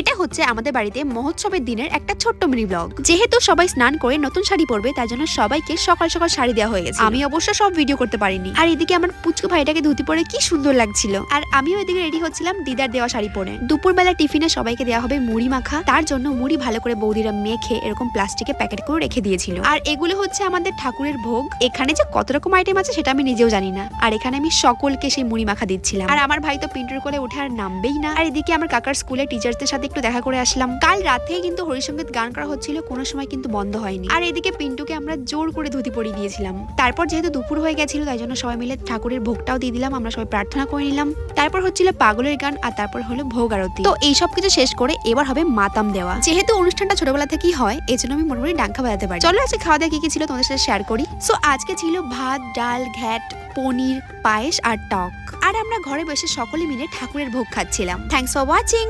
এটা হচ্ছে আমাদের বাড়িতে মহোৎসবের দিনের একটা ছোট্ট মিনি ব্লগ। যেহেতু সবাই স্নান করে নতুন শাড়ি পরবে তার জন্য সবাইকে সকাল সকাল শাড়ি দেওয়া হয়ে গেছে। আমি অবশ্য সব ভিডিও করতে পারিনি। আর এদিকে আমার পুচকু ভাইটাকে ধুতি পরে কি সুন্দর লাগছিল। আর আমিও এদিকে রেডি হচ্ছিলাম দিদার দেওয়া শাড়ি পরে। দুপুরবেলা টিফিনে সবাইকে দেওয়া হবে মুড়ি মাখা। তার জন্য মুড়ি ভালো করে বৌদিরা মেখে এরকম প্লাস্টিকে প্যাকেট করে রেখে দিয়েছিল। আর এগুলো হচ্ছে আমাদের ঠাকুরের ভোগ। এখানে যে কত রকম আইটেম আছে সেটা আমি নিজেও জানি না। আর এখানে আমি সকলকে সেই মুড়ি মাখা দিচ্ছিলাম। আর আমার ভাই তো পিন্টুর করে উঠে আর নামবেই না। আর এদিকে আমার কাকার স্কুলে টিচারদের সাথে একটু দেখা করে আসলাম। কাল রাতেই কিন্তু হরিসঙ্গীত গান করা হচ্ছিল, কোনো সময় কিন্তু বন্ধ হয়নি। আর এদিকে পিন্টুকে আমরা জোর করে ধুতি পরিয়ে দিয়েছিলাম। তারপর যেহেতু দুপুর হয়ে গেছিল, তাই জন্য সবাই মিলে ঠাকুরের ভোগটাও দিয়ে দিলাম, আমরা সবাই প্রার্থনা করে নিলাম। তারপর হচ্ছিল পাগলের গান, আর তারপর হলো ভোগ আরতি। তো এই সব কিছু শেষ করে এবার হবে মাতাম দেওয়া। যেহেতু অনুষ্ঠানটা ছোটবেলা থেকেই হয়, এই জন্য আমি মোটামুটি ডাঙ্কা বাজাতে পারি। চলো আজকে খাওয়া দাওয়া কি কি ছিল তোমাদের সাথে শেয়ার করি। সো আজকে ছিল ভাত, ডাল, ঘ্যাট, পনির, পায়েস আর টক। আর আমরা ঘরে বসে সকলে মিলে ঠাকুরের ভোগ খাচ্ছিলাম। Thanks for watching